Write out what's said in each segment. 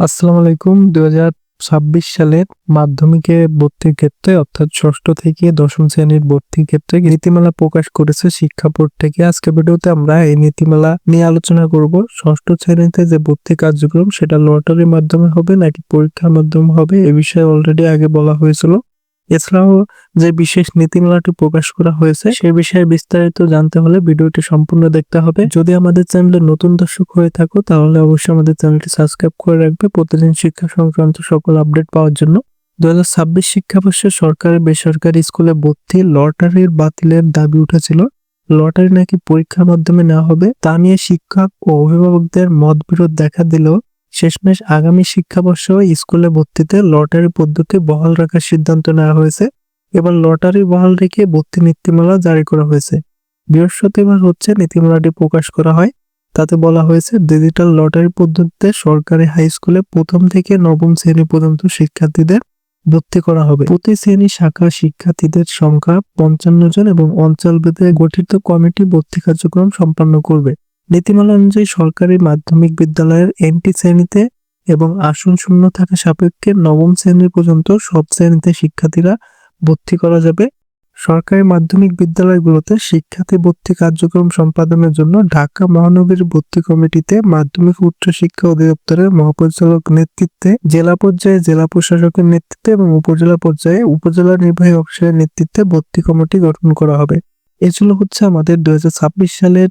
আসসালামু আলাইকুম। দু ছাব্বিশ সালের মাধ্যমিকে ভর্তির ক্ষেত্রে, অর্থাৎ ষষ্ঠ থেকে দশম শ্রেণির ভর্তির ক্ষেত্রে নীতিমালা প্রকাশ করেছে শিক্ষা বোর্ড থেকে। আজকে ভিডিওতে আমরা এই নীতিমালা নিয়ে আলোচনা করব। ষষ্ঠ শ্রেণীতে যে ভর্তি কার্যক্রম, সেটা লটারির মাধ্যমে হবে নাকি পরীক্ষার মাধ্যমে হবে, এ বিষয়ে অলরেডি আগে বলা হয়েছিল। এছাড়াও যে বিশেষ নীতিমালাটি প্রকাশ করা হয়েছে, সে বিষয়ে বিস্তারিত জানতে হলে ভিডিওটি সম্পূর্ণ দেখতে হবে। যদি আমাদের চ্যানেলে নতুন দর্শক হয়ে থাকো, তাহলে অবশ্যই আমাদের চ্যানেলটি সাবস্ক্রাইব করে রাখবে প্রতিদিন শিক্ষা সংক্রান্ত সকল আপডেট পাওয়ার জন্য। দু হাজার ছাব্বিশ শিক্ষাবর্ষে সরকারি বেসরকারি স্কুলে ভর্তি লটারির বাতিলের দাবি উঠেছিল। লটারি নাকি পরীক্ষার মাধ্যমে নেওয়া হবে, তা নিয়ে শিক্ষক ও অভিভাবকদের মতবিরোধ দেখা দিলেও শেষমেশ আগামী শিক্ষাবর্ষ স্কুলে ভর্তিতে লটারি পদ্ধতি বহাল রাখার সিদ্ধান্ত নেওয়া হয়েছে এবার লটারি বহাল রেখে ভর্তি নীতিমালা জারি করা হয়েছে। বৃহস্পতিবার হচ্ছে নীতিমালাটি প্রকাশ করা হয়। তাতে বলা হয়েছে, ডিজিটাল লটারি পদ্ধতিতে সরকারি হাই স্কুলে প্রথম থেকে নবম শ্রেণি পর্যন্ত শিক্ষার্থীদের ভর্তি করা হবে। প্রতি শ্রেণি শাখা শিক্ষার্থীদের সংখ্যা পঞ্চান্ন জন এবং অঞ্চল ভেদে গঠিত কমিটি ভর্তি কার্যক্রম সম্পন্ন করবে। নীতিমালা অনুযায়ী সরকারি মাধ্যমিক বিদ্যালয়ের এনটি শ্রেণীতে এবং আসন শূন্য থাকা সাপেক্ষে নবম শ্রেণি পর্যন্ত সব শ্রেণীতে শিক্ষার্থীরা ভর্তি করা যাবে। সরকারি মাধ্যমিক বিদ্যালয়গুলোতে শিক্ষার্থী ভর্তি কার্যক্রম সম্পাদনের জন্য ঢাকা মহানগরী ভর্তি কমিটিতে মাধ্যমিক উচ্চ শিক্ষা অধিদপ্তরের মহাপরিচালক নেতৃত্বে জেলা পর্যায়ে জেলা প্রশাসকের নেতৃত্বে এবং উপজেলা পর্যায়ে উপজেলা নির্বাহী অফিসারের নেতৃত্বে ভর্তি কমিটি গঠন করা হবে। এগুলো হচ্ছে আমাদের দুই হাজার ছাব্বিশ সালের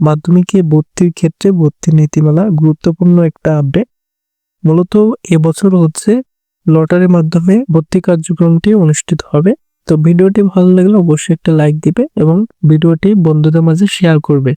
মাধ্যমিকে ভর্তির ক্ষেত্রে ভর্তি নীতিমালা গুরুত্বপূর্ণ একটা আপডেট মূলত এবছর হচ্ছে লটারির মাধ্যমে ভর্তি কার্যক্রমটি অনুষ্ঠিত হবে। তো ভিডিওটি ভালো লাগলে অবশ্যই একটা লাইক দিবে এবং ভিডিওটি বন্ধুদের মাঝে শেয়ার করবে।